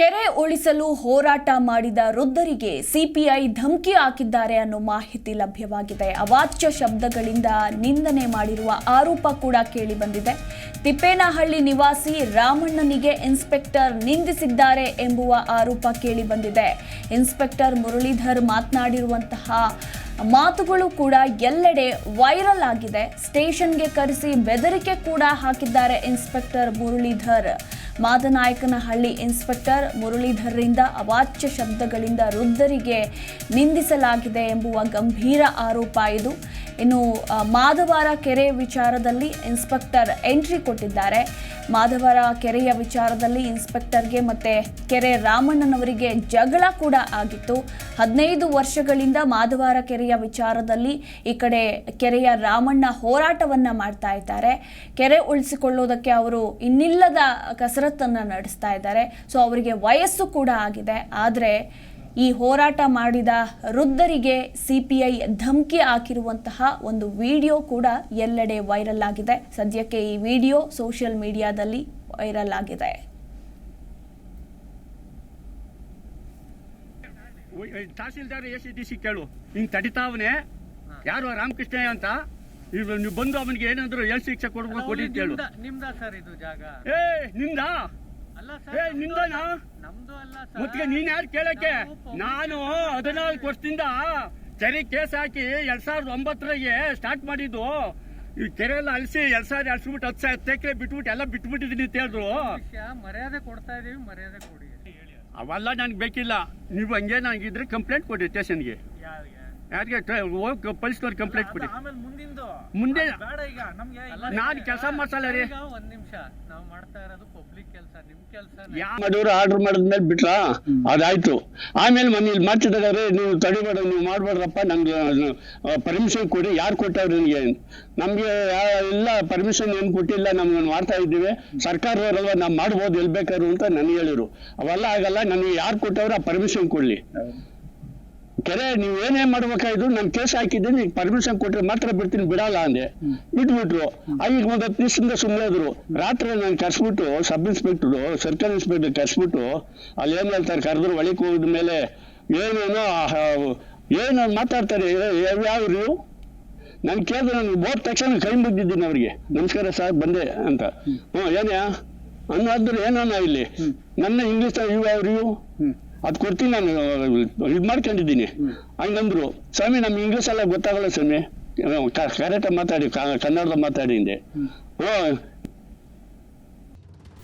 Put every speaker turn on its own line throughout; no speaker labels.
ಕೆರೆ ಉಳಿಸಲು ಹೋರಾಟ ಮಾಡಿದ ವೃದ್ಧರಿಗೆ ಸಿಪಿಐ ಧಮಕಿ ಹಾಕಿದ್ದಾರೆ ಅನ್ನೋ ಮಾಹಿತಿ ಲಭ್ಯವಾಗಿದೆ. ಅವಾಚ್ಯ ಶಬ್ದಗಳಿಂದ ನಿಂದನೆ ಮಾಡಿರುವ ಆರೋಪ ಕೂಡ ಕೇಳಿ ಬಂದಿದೆ. ತಿಪ್ಪೇನಹಳ್ಳಿ ನಿವಾಸಿ ರಾಮಣ್ಣನಿಗೆ ಇನ್ಸ್ಪೆಕ್ಟರ್ ನಿಂದಿಸಿದ್ದಾರೆ ಎಂಬುವ ಆರೋಪ ಕೇಳಿ ಬಂದಿದೆ. ಇನ್ಸ್ಪೆಕ್ಟರ್ ಮುರಳೀಧರ್ ಮಾತನಾಡಿರುವಂತಹ ಮಾತುಗಳು ಕೂಡ ಎಲ್ಲೆಡೆ ವೈರಲ್ ಆಗಿದೆ. ಸ್ಟೇಷನ್ಗೆ ಕರೆಸಿ ಬೆದರಿಕೆ ಕೂಡ ಹಾಕಿದ್ದಾರೆ ಇನ್ಸ್ಪೆಕ್ಟರ್ ಮುರಳೀಧರ್. ಮಾದನಾಯಕನಹಳ್ಳಿ ಇನ್ಸ್ಪೆಕ್ಟರ್ ಮುರಳೀಧರ್ರಿಂದ ಅವಾಚ್ಯ ಶಬ್ದಗಳಿಂದ ವೃದ್ಧರಿಗೆ ನಿಂದಿಸಲಾಗಿದೆ ಎಂಬುವ ಗಂಭೀರ ಆರೋಪ ಇದು. ಇನ್ನು ಮಾಧವಾರ ಕೆರೆ ವಿಚಾರದಲ್ಲಿ ಇನ್ಸ್ಪೆಕ್ಟರ್ ಎಂಟ್ರಿ ಕೊಟ್ಟಿದ್ದಾರೆ. ಮಾದವಾರ ಕೆರೆಯ ವಿಚಾರದಲ್ಲಿ ಇನ್ಸ್ಪೆಕ್ಟರ್ಗೆ ಮತ್ತೆ ಕೆರೆ ರಾಮಣ್ಣನವರಿಗೆ ಜಗಳ ಕೂಡ ಆಗಿತ್ತು. ಹದಿನೈದು ವರ್ಷಗಳಿಂದ ಮಾಧವಾರ ಕೆರೆಯ ವಿಚಾರದಲ್ಲಿ ಈ ಕಡೆ ಕೆರೆಯ ರಾಮಣ್ಣ ಹೋರಾಟವನ್ನು ಮಾಡ್ತಾ ಇದ್ದಾರೆ. ಕೆರೆ ಉಳಿಸಿಕೊಳ್ಳೋದಕ್ಕೆ ಅವರು ಇನ್ನಿಲ್ಲದ ಕಸರತ್ತನ್ನು ನಡೆಸ್ತಾ ಇದ್ದಾರೆ. ಸೊ, ಅವರಿಗೆ ವಯಸ್ಸು ಕೂಡ ಆಗಿದೆ. ಆದರೆ ಈ ಹೋರಾಟ ಮಾಡಿದ ವೃದ್ಧರಿಗೆ ಸಿಪಿಐ ಧಮಕಿ ಹಾಕಿರುವಂತಹ ಒಂದು ವಿಡಿಯೋ ಕೂಡ ಎಲ್ಲೆಡೆ ವೈರಲ್ ಆಗಿದೆ. ಸದ್ಯಕ್ಕೆ ಈ ವಿಡಿಯೋ ಸೋಷಿಯಲ್ ಮೀಡಿಯಾದಲ್ಲಿ ವೈರಲ್ ಆಗಿದೆ.
Tahsildar A C D C ಕೇಳು. ಹಿಂಗ್ ತಡಿತಾವನೆ ಯಾರು ರಾಮಕೃಷ್ಣ ಅಂತ? ಇವ್ ನೀವು ಬಂದು ಅವನಿಗೆ ಏನಂದ್ರು ಎಲ್ ಶಿಕ್ಷೆ ಕೊಡ್ಬೇಕು ಕೊಡಿ ಕೇಳು. ಹೇಳು
ನಿಮ್ದ- ಸರ್ ಇದು ಜಾಗ.
ಏ ನಿಂದ? ಏ ನಿಂದನಾ? ನೀನ್ ಯಾರು ಕೇಳಕ್ಕೆ? ನಾನು ಹದಿನಾಲ್ಕು ವರ್ಷದಿಂದ ಸರಿ ಕೇಸ್ ಹಾಕಿ ಎರಡ್ ಸಾವಿರದ ಒಂಬತ್ತರಾಗೆ ಸ್ಟಾರ್ಟ್ ಮಾಡಿದ್ದು. ಈ ಕೆರೆ ಎಲ್ಲ ಅಳಿಸಿ ಎರಡ್ ಸಾವಿರ ಅಳಿಸ್ಬಿಟ್ಟು ಹತ್ತು ಸಾವಿರ ಎಕರೆ ಬಿಟ್ಬಿಟ್ಟು ಎಲ್ಲ ಬಿಟ್ಬಿಟ್ಟಿದ್ದೀನಿ ಅಂತ ಹೇಳಿದ್ರು.
ಮರ್ಯಾದೆ ಕೊಡ್ತಾ ಇದೀವಿ ಮರ್ಯಾದೆ ಕೊಡಿ
ಅವೆಲ್ಲ ನನ್ಗೆ ಬೇಕಿಲ್ಲ. ನೀವು ಹಂಗೆ ನನಗಿದ್ರೆ ಕಂಪ್ಲೇಂಟ್ ಕೊಡಿ ಸ್ಟೇಷನ್ಗೆ
ಯಾರಿಗೆ
ಹೋಗಿ ಪೊಲೀಸ್ನವ್ರಿಗೆ ಕಂಪ್ಲೇಂಟ್ ಕೊಡಿ.
ಆಮೇಲೆ ಮುಂದಿಂದು.
ಮುಂದೆ
ಬೇಡ ಈಗ ನಮ್ಗೆ
ಅಲ್ಲ
ಕೆಲಸ ಮಾಡ್ಸಲ್ಲ ರೀ.
ಒಂದ್ ನಿಮಿಷ ನಾವು ಮಾಡ್ತಾ ಇರೋದು ಪಬ್ಲಿಕ್ ಕೆಲಸ ನಿಮ್ ಕೆಲಸ
ಯಾ
ಮಾಡಿದ್ರು ಆರ್ಡರ್ ಮಾಡಿದ್ಮೇಲೆ ಬಿಟ್ರ? ಅದಾಯ್ತು. ಆಮೇಲೆ ಮನೇಲಿ ಮಾಡ್ತಿದ್ದಾರೆ ನೀವು ತಡಿಬೇಡ ನೀವು ಮಾಡ್ಬೇಡ್ರಪ್ಪ ನಮ್ಗೆ ಪರ್ಮಿಷನ್ ಕೊಡಿ. ಯಾರು ಕೊಟ್ಟವ್ರು ನಿಮಗೆ? ನಮಗೆ ಎಲ್ಲ ಪರ್ಮಿಷನ್ ಏನು ಕೊಟ್ಟಿಲ್ಲ ನಮ್ಗೆ ಮಾಡ್ತಾ ಇದ್ದೀವಿ. ಸರ್ಕಾರದವರಲ್ವ ನಾವು ಮಾಡ್ಬೋದು ಎಲ್ಲಿ ಬೇಕಾದ್ರು ಅಂತ ನನಗೆ ಹೇಳಿರು. ಅವೆಲ್ಲ ಆಗಲ್ಲ ನನಗೆ ಯಾರು ಕೊಟ್ಟವ್ರು ಆ ಪರ್ಮಿಷನ್ ಕೊಡ್ಲಿ. ಕೆರೆ ನೀವು ಏನೇ ಮಾಡ್ಬೇಕಾಯ್ತು ನಾನು ಕೇಸ್ ಹಾಕಿದ್ದೀನಿ ಪರ್ಮಿಷನ್ ಕೊಟ್ಟರೆ ಮಾತ್ರ ಬಿಡ್ತೀನಿ ಬಿಡಲ್ಲ ಅಂದೆ. ಬಿಟ್ಬಿಟ್ರು. ಈಗ ಒಂದು ಹತ್ತು ದಿವಸದಿಂದ ಸುಮ್ಮನೆ ಇದ್ರು. ರಾತ್ರಿ ನಾನು ಕರ್ಸ್ಬಿಟ್ಟು ಸಬ್ ಇನ್ಸ್ಪೆಕ್ಟ್ರು ಸರ್ಕಲ್ ಇನ್ಸ್ಪೆಕ್ಟರ್ ಕರ್ಸ್ಬಿಟ್ಟು ಅಲ್ಲಿ ಏನು ಹೇಳ್ತಾರೆ ಕರೆದ್ರು ಒಳಗೆ ಹೋಗಿದ ಮೇಲೆ ಏನೇನೋ ಏನು ಮಾತಾಡ್ತಾರೆ ಯಾವ ನೀವು ನಾನು ಕೇಳಿದ್ರೆ ನಾನು ಹೋದ ತಕ್ಷಣ ಕೈ ಮುಗಿದ್ದೀನಿ ಅವ್ರಿಗೆ. ನಮಸ್ಕಾರ ಸರ್ ಬಂದೆ ಅಂತ. ಹ್ಞೂ ಏನೇ ಅನ್ನೋದ್ರು ಏನನ್ನ ಇಲ್ಲಿ? ನನ್ನ ಇಂಗ್ಲೀಷ್ ಇವು ಯಾವ ಅದು ಕೊಡ್ತೀನಿ ನಾನು ಇದು ಮಾಡ್ಕೊಂಡಿದ್ದೀನಿ. ಹಂಗಂದ್ರು ಸ್ವಾಮಿ ನಮ್ಗೆ ಇಂಗ್ಲೀಷ್ ಎಲ್ಲ ಗೊತ್ತಾಗಲ್ಲ ಸ್ವಾಮಿ. ಕರೆಕ್ಟಾಗಿ ಮಾತಾಡಿ ಕ- ಕನ್ನಡದ ಮಾತಾಡಿ ಹಿಂದೆ ಹ್ಞೂ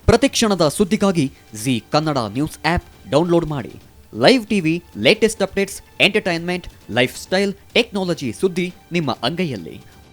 ಪ್ರತಿಕ್ಷಣದ ಸುದ್ದಿಗಾಗಿ Zee Kannada news app download ಮಾಡಿ. Live TV latest updates entertainment lifestyle technology ಸುದ್ದಿ ನಿಮ್ಮ ಅಂಗೈಯಲ್ಲಿ.